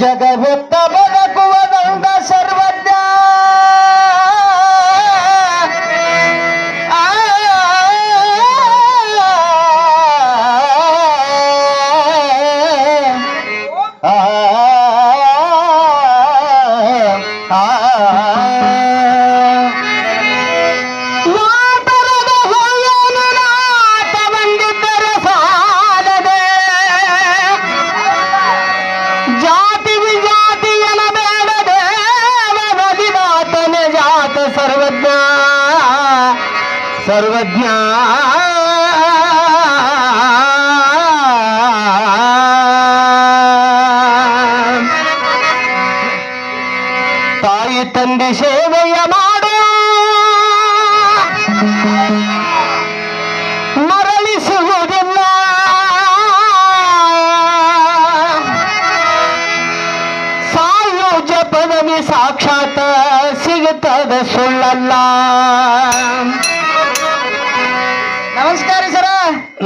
जगवत सर्वज्ञा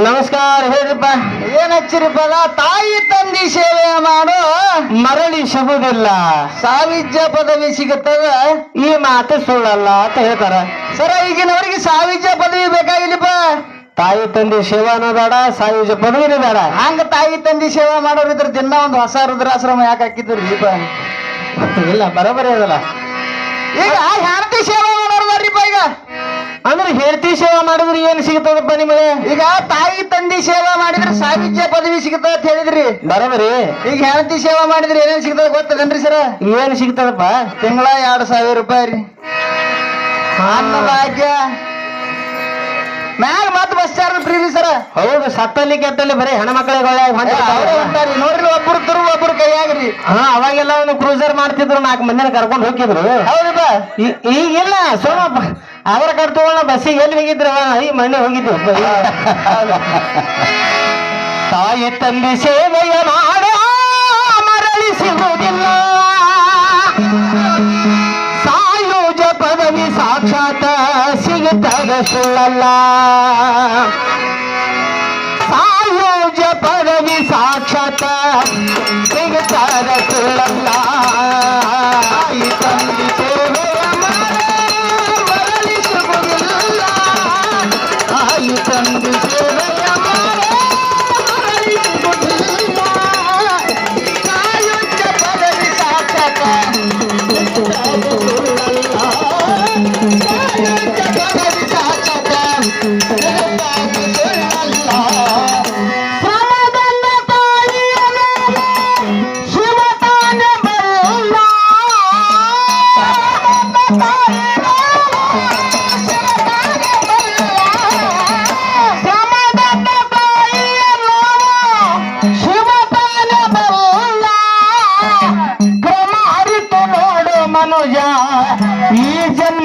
ನಮಸ್ಕಾರ ಹೇಳಿರಪ್ಪ. ಏನ್ ಹಚ್ಚಿರಪ್ಪಲ್ಲ? ತಾಯಿ ತಂದಿ ಸೇವೆ ಮಾಡು. ಮರಳಿ ಶಬುದಿಲ್ಲ ಸಾವಿಜ್ಯ ಪದವಿ ಸಿಗುತ್ತದ. ಈ ಮಾತು ಸುಳ್ಳಲ್ಲ ಅಂತ ಹೇಳ್ತಾರ. ಸರ ಈಗಿನವರಿಗೆ ಸಾವಿಜ್ಯ ಪದವಿ ಬೇಕಾಗಿಲ್ಲಪ್ಪ. ತಾಯಿ ತಂದೆ ಸೇವಾನ ಬೇಡ ಸಾಯುಜ ಪದವಿನ ಬೇಡ. ಹಂಗ ತಾಯಿ ತಂದಿ ಸೇವಾ ಮಾಡೋರು ಇದ್ರ ದಿನ ಒಂದು ಹೊಸ ರುದ್ರಾಶ್ರಮ ಯಾಕೆ ಹಾಕಿದ್ರು ದೀಪ ಇಲ್ಲ ಬರೋಬರಿ ಅದಲ್ಲ. ಈಗ ಹೆಂಡತಿ ಸೇವೆ ಅಂದ್ರೆ ಹೇಳ್ತಿ ಸೇವಾ ಮಾಡಿದ್ರೆ ಏನ್ ಸಿಗ್ತದಪ್ಪ ನಿಮಗೆ? ಈಗ ತಾಯಿ ತಂದಿ ಸೇವಾ ಮಾಡಿದ್ರೆ ಸಾಹಿತ್ಯ ಪದವಿ ಸಿಗ್ತದ ಅಂತ ಹೇಳಿದ್ರಿ. ಬರೋಬರಿ ಈಗ ಹೆಂಡತಿ ಸೇವಾ ಮಾಡಿದ್ರೆ ಏನೇನ್ ಸಿಗ್ತದ ಗೊತ್ತದನ್ರಿ ಸರ? ಏನ್ ಸಿಗ್ತದಪ್ಪ? ತಿಂಗಳ ಎರಡ್ ಸಾವಿರ ರೂಪಾಯಿ ರೀ. ಭಾಗ್ಯ. ಮ್ಯಾಗ ಮತ್ ಬಸ್ ಚಾರ್ಜ್ ಫ್ರೀ ರೀ ಸರ. ಹೌದು ಸತ್ತಲ್ಲಿ ಕೆತ್ತಲ್ಲಿ ಬರೀ ಹೆಣ್ಮಕ್ಳಿಗೆ ಒಳ್ಳೆ ಹೊಂಟಾರಿ ನೋಡ್ರಿ ಒಬ್ರು ತುರು ಒಬ್ರು ಕೈಯಾಗ್ರಿ. ಹಾ ಅವಾಗೆಲ್ಲ ಒಂದು ಕ್ರೂಸರ್ ಮಾಡ್ತಿದ್ರು ನಾಲ್ಕು ಮಂದಿನ ಕರ್ಕೊಂಡು ಹೋಗಿದ್ರು. ಹೌದಪ್ಪ ಈಗಿಲ್ಲ ಸೋಮಪ್ಪ. ಅವರ ಕರ್ತವ್ಯ ಬಸ್ಸಿಗೆ ಎಲ್ಲಿ ಹೋಗಿದ್ರು? ಈ ಮಣ್ಣೆ ಹೋಗಿದ್ರು ತಾಯಿ ತಂದೆ ಸೇವೆಯ ಮಾಡ ಮರಳಿ ಸಿಗುವುದಿಲ್ಲ. ಸಾಯುಜ ಪದವಿ ಸಾಕ್ಷಾತ್ ಸಿಗುತ್ತದ ಸುಳ್ಳಲ್ಲ. ಸಾಯುಜ ಪದವಿ ಸಾಕ್ಷಾತ್ ಸಿಗುತ್ತದೆ ಸುಳ್ಳಲ್ಲ.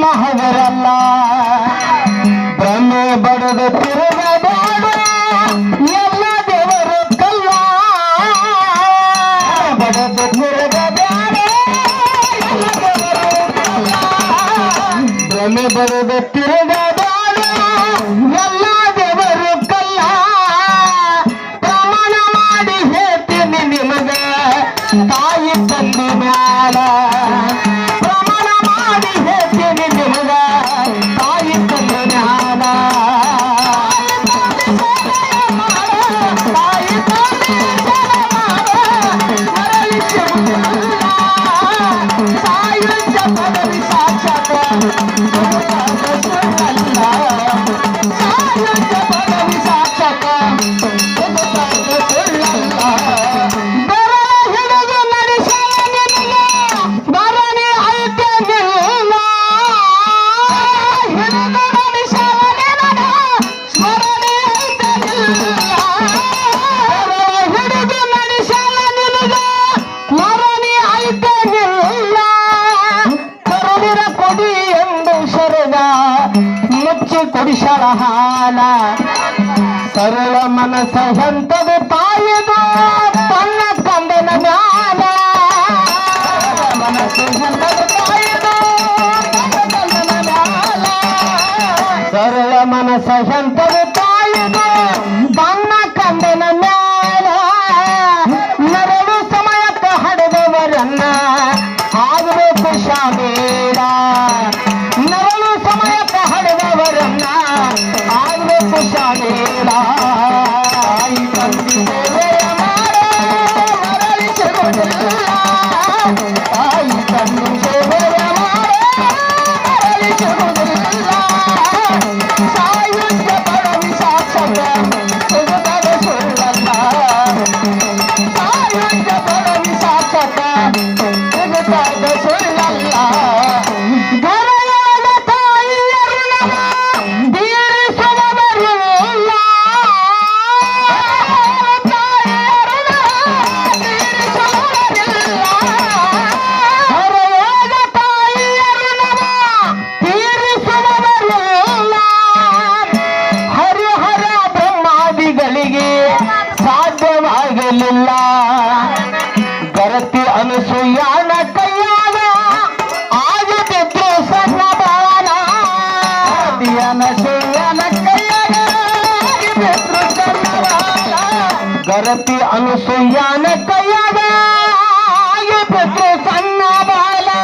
ಜನ್ಮ ಹಗರಲ್ಲ ಭ್ರಮೆ ಬಡದು ತಿರುಗಬಾಡು ಎಲ್ಲ ದೇವರು ಕಲ್ಲ ಬಡದು ತಿರುಗಬೇಡ ಎಲ್ಲ ದೇವರು ಕಲ್ಲ. ಭ್ರಮೆ ಬಡದು ತಿರುಗಬಾಡು ಎಂತದು ತಾಯಿದು ತನ್ನ ಕಂದನ ಮ್ಯಾಲ ಮನಸ್ಸು ಎಂತದು ತಾಯಿದು ತನ್ನ ಸರಳ सती अनुसुईया ने कया ये पुत्र सन्ना बाला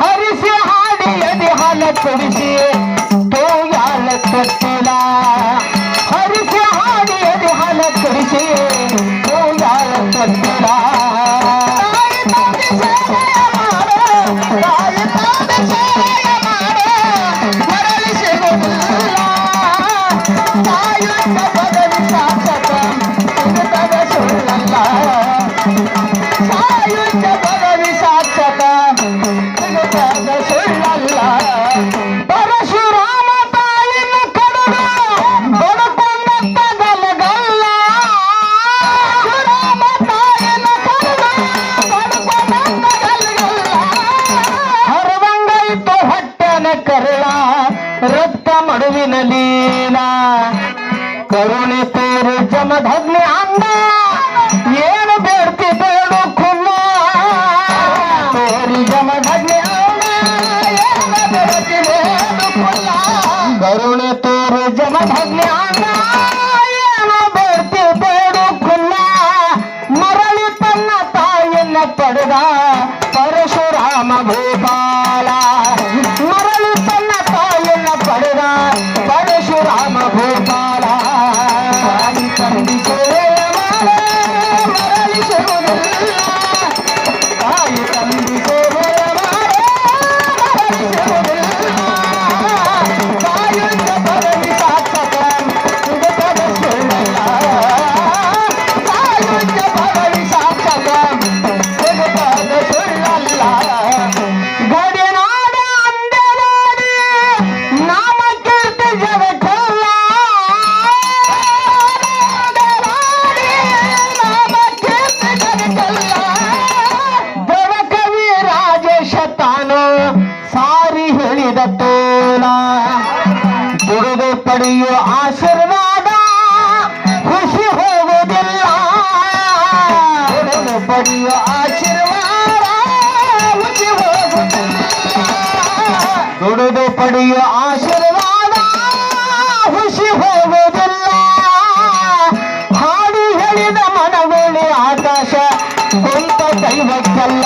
हर से हाड़ी यदि हालत तुझे तो यालत तुला हर से हाड़ी यदि हालत तुझे तो यालत not afraid. ಕರುಣೆ ತೇರು ಜಮಧಗ್ನಿ ಅಂದ ಏನು ಬೇಡ್ತಿ ಬೇಡು ಕುಲ್ಲ ತೇರಿ ಜಮಧಗ್ನಿ ಅಂದ ಏನು ಬೇಡ್ತಿ ಬೇಡು ಕುಲ್ಲ ಕರುಣೆ ತೇರು ಜಮಧಗ್ನಿ ಅಂದ ಏನು ಬೇಡ್ತಿ ಬೇಡು ಕುಲ್ಲ ಮರಳಿ ತನ್ನ ತಾಯಿಯನ್ನ ಪಡೆದ ಪರಶುರಾಮ ಭೂಪಾಲ ಮರಳಿ ತನ್ನ ತಾಯಿಯನ್ನ ಪಡೆದ ಪರಶುರಾಮ ಭೂಪಾಲ ಪಡೆಯುವ ಆಶೀರ್ವಾದ ಖುಷಿ ಹೋಗುವುದಿಲ್ಲ. ಪಡೆಯುವ ಆಶೀರ್ವಾದ ಖುಷಿ ಹೋಗುವುದಿಲ್ಲ. ದುಡಿದು ಪಡೆಯುವ ಆಶೀರ್ವಾದ ಖುಷಿ ಹೋಗುವುದಿಲ್ಲ. ಹಾಡಿ ಹೇಳಿದ ಮನವೇಳಿ ಆಕಾಶ ದೈವಕ್ಕಲ್ಲ